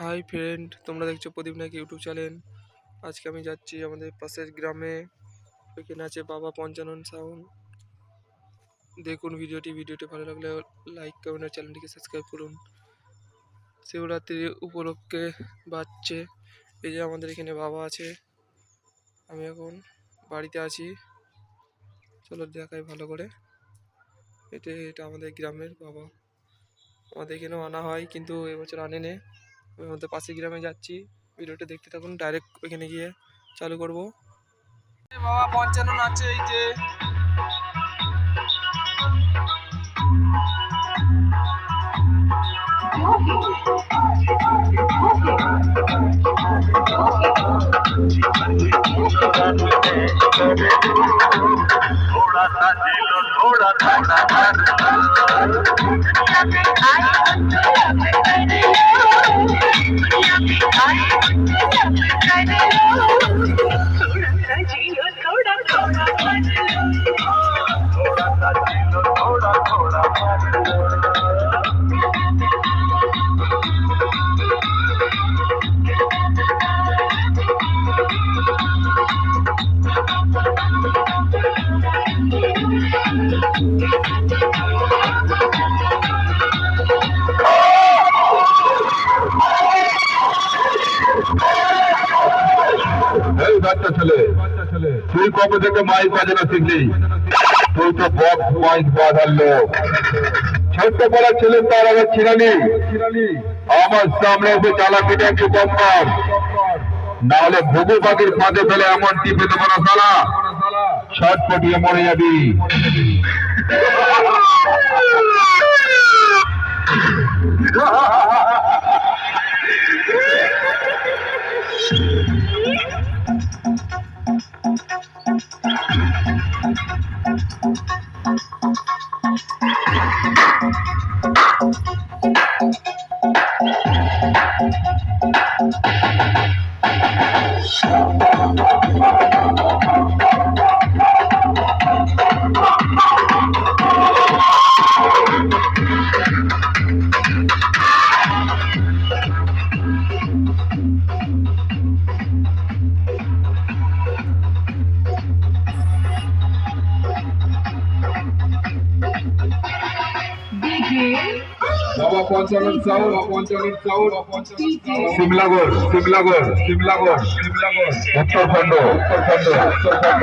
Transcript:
Hi friend তোমরা দেখছ প্রদীপ নাকি ইউটিউব চ্যানেল আজকে আমি যাচ্ছি আমাদের পাশের গ্রামে। ওইখানে আছে বাবা পঞ্চানন সাউন্ড দেখুন ভিডিওটি ভিডিওটি ভালো লাগলে লাইক কমেন্ট আর চ্যানেলটিকে সাবস্ক্রাইব করুন। শিবরাত্রি উপলক্ষে বাজছে। এই যে আমাদের এখানে বাবা আছে। আমি এখন বাড়িতে আছি। চলো দেখাই ভালো করে। এটা এটা আমাদের গ্রামের বাবা। আমাদের এখানেও আনা হয়, কিন্তু এবছর আনেনি। আমি আমাদের পাশের গ্রামে যাচ্ছি ভিডিওটা দেখতে থাকুন ডাইরেক্ট ওইখানে গিয়ে চালু করব বাবা পঞ্চানন আছে এই যে थोड़ा सा जिलो थोड़ा थोड़ा थोड़ा বাচ্চা ছেলে। তুই কবে থেকে মাইক বাজানো শিখলি? তুই তো বক্স মাইক বাজার লোক। ছোট্ট বড় ছেলে তার আগে ছিলালি আমার সামনে এসে চালাকিটা একটু কম কর না হলে ঘুঘু পাখির ফাঁদে ফেলে এমন টিপে দেবো না সালা ছটপটিয়ে মরে যাবি। Thank you. বাবা পঞ্চানন চাউল পঞ্চানন চাউল। সিমলাগড় সিমলাগড় সিমলাগড়। সিমলাগড়। উত্তরখণ্ড উত্তরখণ্ড। উত্তরখণ্ড